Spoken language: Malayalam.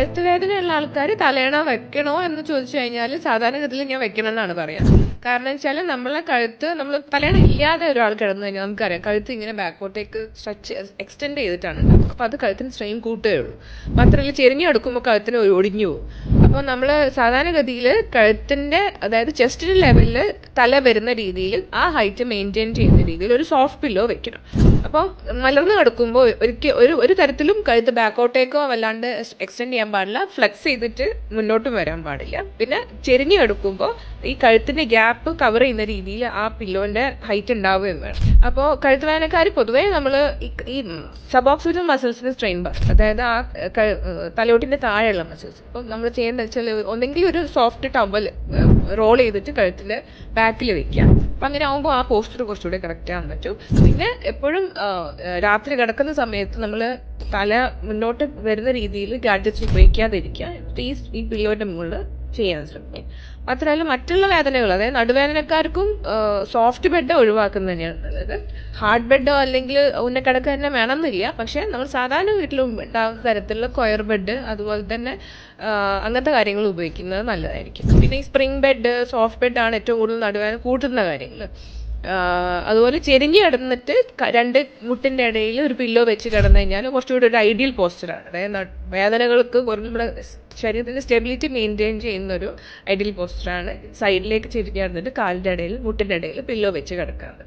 കഴുത്ത് വേദനയുള്ള ആൾക്കാർ തലയണ വെക്കണോ എന്ന് ചോദിച്ചു കഴിഞ്ഞാൽ സാധാരണഗതിയിൽ ഞാൻ വെക്കണം എന്നാണ് പറയാം. കാരണം വെച്ചാൽ നമ്മളെ കഴുത്ത് നമ്മൾ തലയണ ഇല്ലാതെ ഒരാൾ കിടന്നു കഴിഞ്ഞാൽ നമുക്കറിയാം കഴുത്ത് ഇങ്ങനെ ബാക്കോട്ടേക്ക് സ്ട്രെച്ച് എക്സ്റ്റെൻഡ് ചെയ്തിട്ടാണ് അപ്പോൾ അത് കഴുത്തിന് സ്ട്രെയിൻ കൂട്ടുകയേ ഉള്ളൂ മാത്രമല്ല ചെരിഞ്ഞ് എടുക്കുമ്പോൾ കഴുത്തിന് ഒടിഞ്ഞു പോകും. അപ്പോൾ നമ്മൾ സാധാരണഗതിയിൽ കഴുത്തിന്റെ അതായത് ചെസ്റ്റിന്റെ ലെവലിൽ തല വരുന്ന രീതിയിൽ ആ ഹൈറ്റ് മെയിന്റെയിൻ ചെയ്യുന്ന രീതിയിൽ ഒരു സോഫ്റ്റ് പില്ലോ വെക്കണം. അപ്പോൾ മലർന്നു കിടക്കുമ്പോൾ ഒരിക്കൽ ഒരു ഒരു തരത്തിലും കഴുത്ത് ബാക്കോട്ടേക്കോ വല്ലാണ്ട് എക്സ്റ്റെൻഡ് ചെയ്യാൻ പാടില്ല. ഫ്ലെക്സ് ചെയ്തിട്ട് മുന്നോട്ടും വരാൻ പാടില്ല. പിന്നെ ചെരിഞ്ഞ് കിടക്കുമ്പോൾ ഈ കഴുത്തിന്റെ ഗ്യാപ്പ് കവർ ചെയ്യുന്ന രീതിയിൽ ആ പില്ലോന്റെ ഹൈറ്റ് ഉണ്ടാവുകയും വേണം. അപ്പോൾ കഴുത്ത് വേനക്കാർ പൊതുവേ നമ്മൾ ഈ സബോക്സിറ്റൽ മസിൽസിന് സ്ട്രെയിൻ പറയും അതായത് ആ തലയോട്ടിന്റെ താഴെയുള്ള മസിൽസ്. അപ്പോൾ നമ്മൾ ചെയ്യേണ്ടത് വെച്ചാൽ ഒന്നെങ്കിൽ ഒരു സോഫ്റ്റ് ടവൽ റോൾ ചെയ്തിട്ട് കഴുത്തിൽ ബാക്കിൽ വെക്കുക. അപ്പം അങ്ങനെ ആകുമ്പോൾ ആ പോസ്റ്റർ കുറച്ചുകൂടി കറക്റ്റ് ആകാൻ പറ്റും. പിന്നെ എപ്പോഴും രാത്രി കിടക്കുന്ന സമയത്ത് നമ്മൾ തല മുന്നോട്ട് വരുന്ന രീതിയിൽ ഗാഡ്ജറ്റ്സ് ഉപയോഗിക്കാതിരിക്കുക. ഈ ഈ പില്ലോന്റെ മുകളിൽ ചെയ്യാൻ ശ്രമിക്കുക. മാത്രമല്ല മറ്റുള്ള വേദനകൾ അതായത് നടുവേദനക്കാർക്കും സോഫ്റ്റ് ബെഡ് ഒഴിവാക്കുന്നത് തന്നെയാണ് നല്ലത്. ഹാർഡ് ബെഡോ അല്ലെങ്കിൽ ഉന്നക്കിടക്ക തന്നെ വേണമെന്നില്ല. പക്ഷേ നമ്മൾ സാധാരണ വീട്ടിലും ഉണ്ടാകുന്ന തരത്തിലുള്ള കൊയർ ബെഡ് അതുപോലെ തന്നെ അങ്ങനത്തെ കാര്യങ്ങൾ ഉപയോഗിക്കുന്നത് നല്ലതായിരിക്കും. പിന്നെ ഈ സ്പ്രിംഗ് ബെഡ് സോഫ്റ്റ് ബെഡാണ് ഏറ്റവും കൂടുതൽ നടുവേദന കൂട്ടുന്ന കാര്യങ്ങൾ. അതുപോലെ ചെരിഞ്ഞ് കിടന്നിട്ട് രണ്ട് മുട്ടിന്റെ ഇടയിൽ ഒരു പില്ലോ വെച്ച് കിടന്നു കഴിഞ്ഞാൽ കുറച്ചുകൂടി ഒരു ഐഡിയൽ പോസ്റ്ററാണ് അതായത് വേദനകൾക്ക് നമ്മുടെ ശരീരത്തിന്റെ സ്റ്റെബിലിറ്റി മെയിന്റെയിൻ ചെയ്യുന്ന ഒരു ഐഡിയൽ പോസ്റ്ററാണ് സൈഡിലേക്ക് ചെരിഞ്ഞ് കിടന്നിട്ട് കാലിന്റെ ഇടയിൽ മുട്ടിന്റെ ഇടയിൽ പില്ലോ വെച്ച് കിടക്കാറ്.